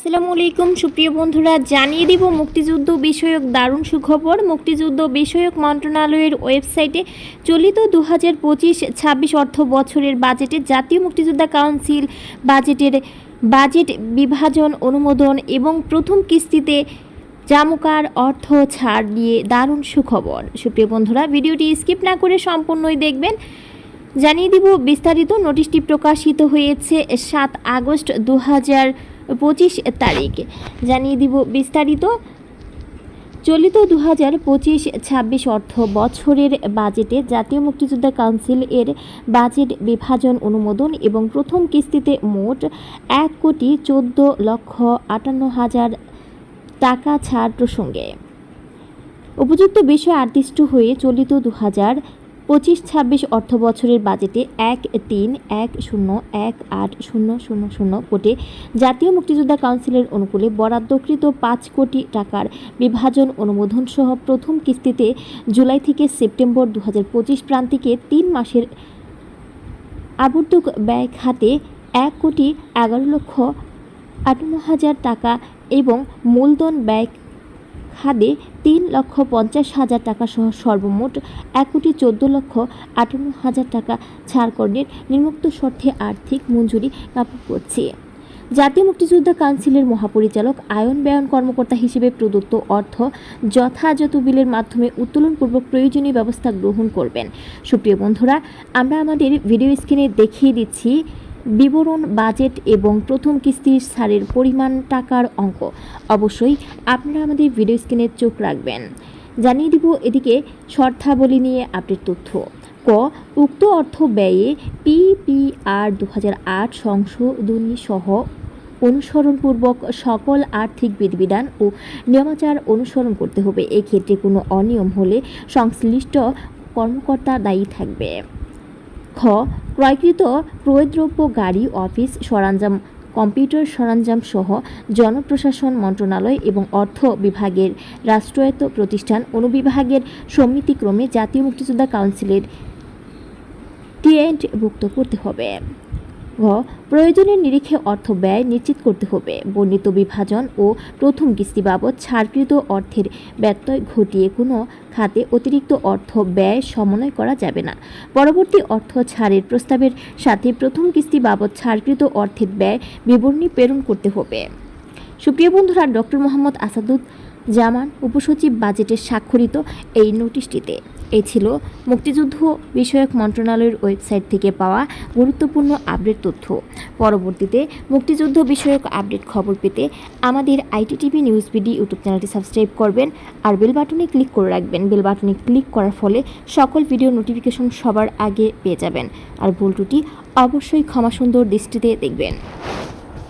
আসসালামু আলাইকুম। সুপ্রিয় বন্ধুরা, জানিয়ে দিব মুক্তিযুদ্ধ বিষয়ক দারুণ সুখবর। মুক্তিযুদ্ধ বিষয়ক মন্ত্রণালয়ের ওয়েবসাইটে চলিত দু হাজার পঁচিশ ছাব্বিশ অর্থ বছরের বাজেটে জাতীয় মুক্তিযোদ্ধা কাউন্সিল বাজেটের বাজেট বিভাজন অনুমোদন এবং প্রথম কিস্তিতে জামুকার অর্থ ছাড় দিয়ে দারুণ সুখবর। সুপ্রিয় বন্ধুরা, ভিডিওটি স্কিপ না করে সম্পূর্ণই দেখবেন। জানিয়ে দিব বিস্তারিত, নোটিশটি প্রকাশিত হয়েছে সাত আগস্ট দু হাজার পঁচিশ তারিখ। জানিয়ে দিব বিস্তারিত। চলিত দু হাজার পঁচিশ ছাব্বিশ অর্থ বছরের বাজেটে জাতীয় মুক্তিযোদ্ধা কাউন্সিল এর বাজেট বিভাজন অনুমোদন এবং প্রথম কিস্তিতে মোট এক কোটি চোদ্দ লক্ষ আটান্ন হাজার টাকা ছাড় প্রসঙ্গে। উপযুক্ত বিষয় আদিষ্ট হয়ে চলিত দু হাজার পঁচিশ ছাব্বিশ অর্থ বছরের বাজেটে এক তিন এক শূন্য এক আট শূন্য শূন্য শূন্য কোটি জাতীয় মুক্তিযোদ্ধা কাউন্সিলের অনুকূলে বরাদ্দকৃত পাঁচ কোটি টাকার বিভাজন অনুমোদন সহ প্রথম কিস্তিতে জুলাই থেকে সেপ্টেম্বর দু হাজার পঁচিশ প্রান্তিকে তিন মাসের আবর্তক ব্যয় খাতে এক কোটি এগারো লক্ষ আটান্ন হাজার টাকা এবং মূলধন ব্যয় খাদে তিন লক্ষ পঞ্চাশ হাজার টাকা সহ সর্বমোট এক কোটি চোদ্দ লক্ষ আটান্ন হাজার টাকা ছাড়কর্ণের নিম্নোক্ত শর্তে আর্থিক মঞ্জুরি লাভ করছে। জাতীয় মুক্তিযোদ্ধা কাউন্সিলের মহাপরিচালক, আয়ন ব্যয়ন কর্মকর্তা হিসেবে প্রদত্ত অর্থ যথাযথ বিলের মাধ্যমে উত্তোলনপূর্বক প্রয়োজনীয় ব্যবস্থা গ্রহণ করবেন। সুপ্রিয় বন্ধুরা, আমরা আমাদের ভিডিও স্ক্রিনে দেখিয়ে দিচ্ছি বিবরণ, বাজেট এবং প্রথম কিস্তির ছাড়ের পরিমাণ টাকার অঙ্ক। অবশ্যই আপনারা আমাদের ভিডিও স্ক্রিনে চোখ রাখবেন। জানিয়ে দিব এদিকে শর্তাবলী নিয়ে আপডেট তথ্য। ক, উক্ত অর্থ ব্যয়ে পিপিআর দু হাজার আট সংশোধনী সহ অনুসরণপূর্বক সকল আর্থিক বিধিবিধান ও নিয়মাচার অনুসরণ করতে হবে। এক্ষেত্রে কোনো অনিয়ম হলে সংশ্লিষ্ট কর্মকর্তা দায়ী থাকবে। খ, ক্রয়কৃত ক্রয়দ্রব্য, গাড়ি, অফিস, সরঞ্জাম, কম্পিউটার সরঞ্জাম সহ জনপ্রশাসন মন্ত্রণালয় এবং অর্থ বিভাগের রাষ্ট্রায়ত্ত প্রতিষ্ঠান অনুবিভাগের সমিতিক্রমে জাতীয় মুক্তিযোদ্ধা কাউন্সিলের টিএন্ট ভুক্ত করতে হবে। ঘ প্রয়োজনের নিরিখে অর্থ ব্যয় নিশ্চিত করতে হবে। বর্ণিত বিভাজন ও প্রথম কিস্তি বাবদ ছাড়কৃত অর্থের ব্যত্যয় ঘটিয়ে কোনো খাতে অতিরিক্ত অর্থ ব্যয় সমন্বয় করা যাবে না। পরবর্তী অর্থ ছাড়ের প্রস্তাবের সাথে প্রথম কিস্তি বাবদ ছাড়কৃত অর্থের ব্যয় বিবরণী প্রেরণ করতে হবে। সুপ্রিয় বন্ধুরা, ডক্টর মোহাম্মদ আসাদুদ জামান উপসচিব বাজেটের স্বাক্ষরিত এই নোটিশটিতে। এই ছিল মুক্তিযুদ্ধ বিষয়ক মন্ত্রণালয়ের ওয়েবসাইট থেকে পাওয়া গুরুত্বপূর্ণ আপডেট তথ্য। পরবর্তীতে মুক্তিযুদ্ধ বিষয়ক আপডেট খবর পেতে আমাদের আইটিটিভি নিউজ বিডি ইউটিউব চ্যানেলটি সাবস্ক্রাইব করবেন আর বেল বাটনে ক্লিক করে রাখবেন। বেল বাটনে ক্লিক করার ফলে সকল ভিডিও নোটিফিকেশন সবার আগে পেয়ে যাবেন। আর ভুল ত্রুটি অবশ্যই ক্ষমা সুন্দর দৃষ্টিতে দেখবেন।